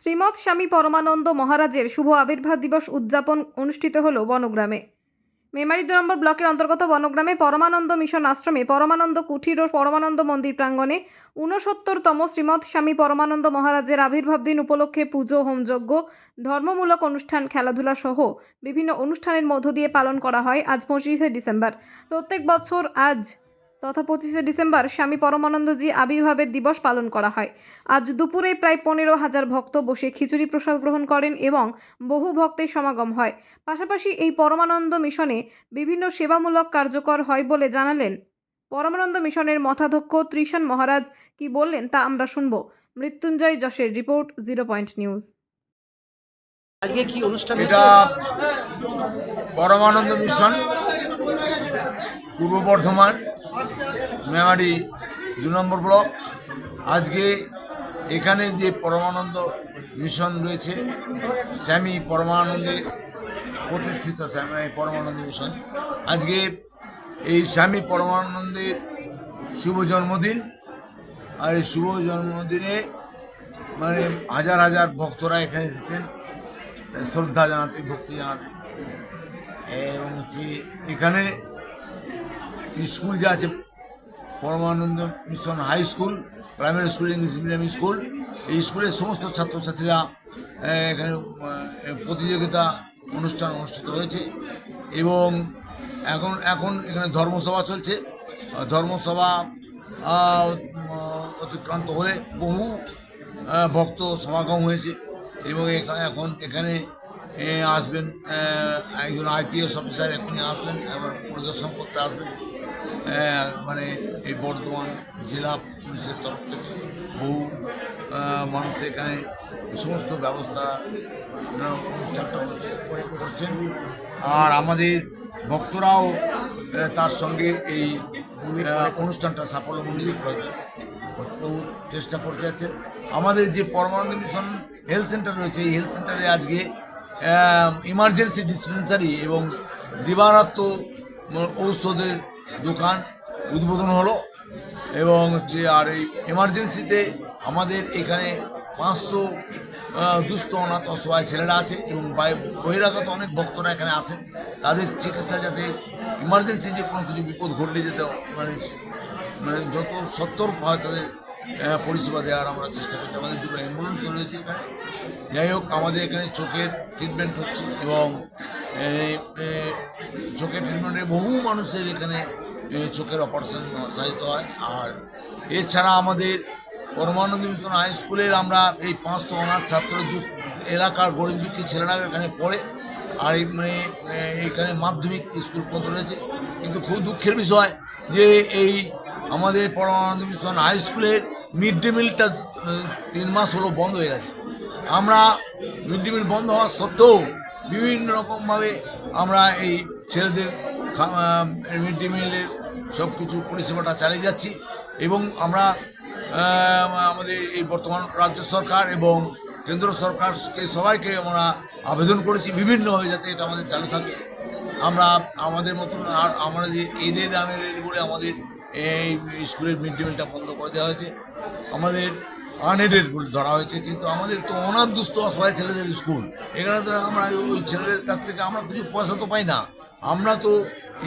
শ্রীমৎ স্বামী পরমানন্দ মহারাজের শুভ আবির্ভাব দিবস উদযাপন অনুষ্ঠিত হল বনগ্রামে। মেমারি দু নম্বর ব্লকের অন্তর্গত বনগ্রামে পরমানন্দ মিশন আশ্রমে পরমানন্দ কুঠির ও পরমানন্দ মন্দির প্রাঙ্গণে ঊনসত্তরতম শ্রীমৎ স্বামী পরমানন্দ মহারাজের আবির্ভাব দিন উপলক্ষে পুজো, হোমযজ্ঞ, ধর্মমূলক অনুষ্ঠান, খেলাধুলা সহ বিভিন্ন অনুষ্ঠানের মধ্য দিয়ে পালন করা হয় আজ পঁচিশে ডিসেম্বর। প্রত্যেক বছর আজ তথা পঁচিশে ডিসেম্বর স্বামী পরমানন্দজি আবির্ভাবের দিবস পালন করা হয়। আজ দুপুরে প্রায় পনেরো হাজার ভক্ত বসে খিচুড়ি প্রসাদ গ্রহণ করেন এবং বহু ভক্তের সমাগম হয়। পাশাপাশি এই পরমানন্দ মিশনে বিভিন্ন সেবামূলক কার্যকর হয় বলে জানালেন পরমানন্দ মিশনের মঠাধ্যক্ষ ত্রিশান মহারাজ। কি বললেন তা আমরা শুনব। মৃত্যুঞ্জয় যশের রিপোর্ট জিরো পয়েন্ট নিউজ। আজকে কি অনুষ্ঠান এটা পরমানন্দ মিশন পূর্ব বর্ধমান মেমারি দু নম্বর ব্লক। আজকে এখানে যে পরমানন্দ মিশন রয়েছে, স্বামী পরমানন্দে প্রতিষ্ঠিত স্বামী পরমানন্দ মিশন। আজকে এই স্বামী পরমানন্দের শুভ জন্মদিন। আর এই শুভ জন্মদিনে মানে হাজার হাজার ভক্তরা এখানে এসেছেন। শ্রদ্ধা জানাতে, ভক্তি জানাতে। এবং হচ্ছে এখানে স্কুল যে আছে, Paramananda mission high school, primary school, English medium school, এই স্কুলের সমস্ত ছাত্রছাত্রীরা এখানে প্রতিযোগিতা অনুষ্ঠান অনুষ্ঠিত হয়েছে এবং এখন এখন এখানে ধর্মসভা চলছে। ধর্মসভা অতিক্রান্ত হলে বহু ভক্ত সমাগম হয়েছে এবং এখা- এখন এখানে আসবেন একজন আইপিএস অফিসার এখনই আসবেন এবং পরিদর্শন করতে আসবেন। মানে এই বর্ধমান জেলা পুলিশের তরফ থেকে বহু মানুষ এখানে সমস্ত ব্যবস্থা অনুষ্ঠানটা করছে- করছেন। আর আমাদের ভক্তরাও তার সঙ্গে এই অনুষ্ঠানটা সাফল্যমণ্ডিত করার চেষ্টা করতে যাচ্ছেন। আমাদের যে পরমানন্দ মিশন হেলথ সেন্টার রয়েছে, এই হেলথ সেন্টারে আজকে ইমার্জেন্সি ডিসপেন্সারি এবং দিবারাত্ম ঔষধের দোকান উদ্বোধন হলো এবং হচ্ছে আর এই এমার্জেন্সিতে আমাদের এখানে পাঁচশো দুস্থ অনাথ অসহায় ছেলেরা আছে এবং বহিরাগত অনেক ভক্তরা এখানে আসেন। তাদের চিকিৎসা যাতে ইমার্জেন্সি যে কোনো কিছু বিপদ ঘটলে যেতে মানে মানে যত সত্তর হয় তাদের পরিষেবা দেওয়ার আমরা চেষ্টা করছি। আমাদের দুটো অ্যাম্বুলেন্স রয়েছে এখানে। যাই হোক, আমাদের এখানে চোখের ট্রিটমেন্ট হচ্ছে এবং চোখের ট্রিটমেন্টে বহু মানুষের এখানে চোখের অপারেশন সাহিত্য হয়। আর এছাড়া আমাদের পরমানন্দ মিশন হাই স্কুলের আমরা এই পাঁচশো অনাথ ছাত্র এলাকার গরিব দুঃখী ছেলেরা এখানে পড়ে। আর এই মানে এখানে মাধ্যমিক স্কুল পর্যন্ত রয়েছে। কিন্তু খুব দুঃখের বিষয় যে এই আমাদের পরমানন্দ মিশন হাই স্কুলের মিড ডে মিলটা তিন মাস হলো বন্ধ হয়ে গেছে। আমরা মিড ডে মিল বন্ধ হওয়া সত্ত্বেও বিভিন্ন রকমভাবে আমরা এই ছেলেদের মিড ডে মিলের সব কিছু পরিষেবাটা চালিয়ে যাচ্ছি এবং আমরা আমাদের এই বর্তমান রাজ্য সরকার এবং কেন্দ্র সরকারকে সবাইকে আমরা আবেদন করেছি বিভিন্নভাবে যাতে এটা আমাদের চালু থাকে। আমরা আমাদের মতন আর আমরা যে এডেড আনএডেড বলে আমাদের এই স্কুলের মিড ডে মিলটা বন্ধ করে দেওয়া হয়েছে। আমাদের আনএডেড বলে ধরা হয়েছে, কিন্তু আমাদের তো অনাথ দুস্থ অসহায় ছেলেদের স্কুল। এখানে তো আমরা ওই ছেলেদের কাছ থেকে আমরা কিছু পয়সা তো পাই না। আমরা তো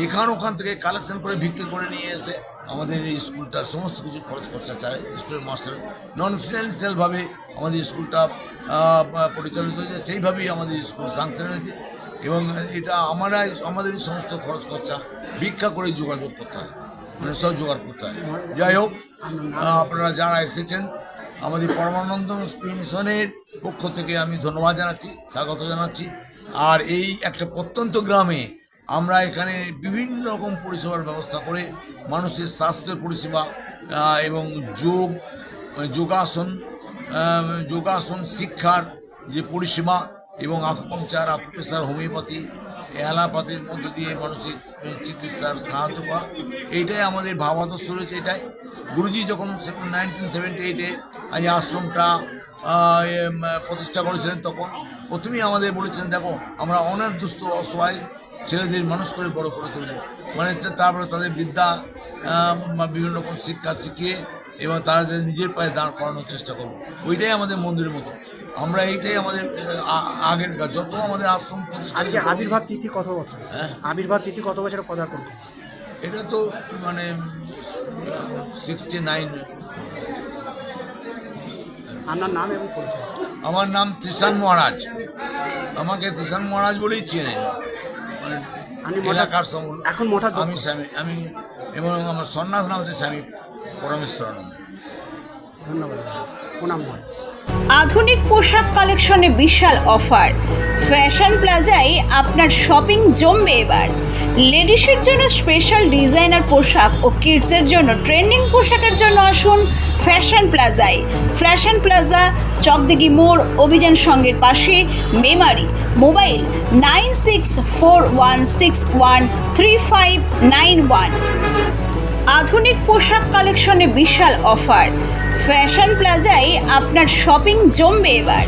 এখান ওখান থেকে কালেকশন করে বিক্রি করে নিয়ে এসে আমাদের এই স্কুলটার সমস্ত কিছু খরচ খরচা চায় স্কুলের মাস্টার। নন ফিনান্সিয়ালভাবে আমাদের স্কুলটা পরিচালিত হয়েছে, সেইভাবেই আমাদের স্কুল সাংশন হয়েছে। এবং এটা আমরাই আমাদের সমস্ত খরচ খরচা ভিক্ষা করে যোগাযোগ করতে হয় মানে সব জোগাড় করতে হয়। যাই হোক আপনারা যারা এসেছেন আমাদের পরমানন্দ মিশনের পক্ষ থেকে আমি ধন্যবাদ জানাচ্ছি, স্বাগত জানাচ্ছি। আর এই একটা প্রত্যন্ত গ্রামে আমরা এখানে বিভিন্ন রকম পরিষেবার ব্যবস্থা করে মানুষের স্বাস্থ্যের পরিষেবা এবং যোগ, যোগাসন যোগাসন শিক্ষার যে পরিষেবা এবং আকুপাংচার আকুপেশার হোমিওপ্যাথি অ্যালাপাতির মধ্য দিয়ে মানুষের চিকিৎসার সাহায্য করা এইটাই আমাদের ভাবাদর্শ রয়েছে এটাই। গুরুজি যখন নাইনটিন সেভেন্টি এইটে এই আশ্রমটা প্রতিষ্ঠা করেছিলেন তখন, প্রথমেই আমাদের বলেছেন দেখো, আমরা অনেক দুস্থ অসহায় ছেলেদের মানুষ করে বড় করে তুলব। মানে তারপরে তাদের বিদ্যা বিভিন্ন রকম শিক্ষা শিখিয়ে এবং তারা নিজের পায়ে দাঁড় করানোর চেষ্টা করব। ওইটাই আমাদের মন্দিরের মতো। আমরা এইটাই আমাদের আগের যত আমাদের আশ্রম আজকে আবির্ভাব তিথি কত বছর? হ্যাঁ। আবির্ভাব তিথি কত বছর পদার্পণ? এটা তো মানে সিক্সটি নাইন আপনার নাম এবং আমার নাম ত্রিশান মহারাজ। আমাকে ত্রিশান মহারাজ বলেই চেনে মানে এলাকার সব এখন দক্ষ। আমি স্বামী আমি এবং আমার সন্ন্যাস নাম হচ্ছে স্বামী পরমেশ্বরানন্দ। ধন্যবাদ। প্রণাম মহারাজ। আধুনিক পোশাক কালেকশনে বিশাল অফার। ফ্যাশন প্লাজায় আপনার শপিং জমবে এবার। লেডিসের জন্য স্পেশাল ডিজাইনার পোশাক ও কিডসের জন্য ট্রেন্ডিং পোশাকের জন্য আসুন ফ্যাশন প্লাজায়। ফ্যাশন প্লাজা, চকদিঘি মোড়, অভিযান সঙ্গের পাশে, Memari, mobile nine six four one six one three five nine one. আধুনিক পোশাক কালেকশনে বিশাল অফার। ফ্যাশন প্লাজায় আপনার শপিং জমবে এবার।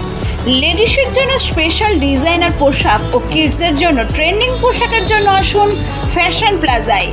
লেডিসের জন্য স্পেশাল ডিজাইনার পোশাক ও কিডসের জন্য ট্রেন্ডিং পোশাকের জন্য আসুন ফ্যাশন প্লাজায়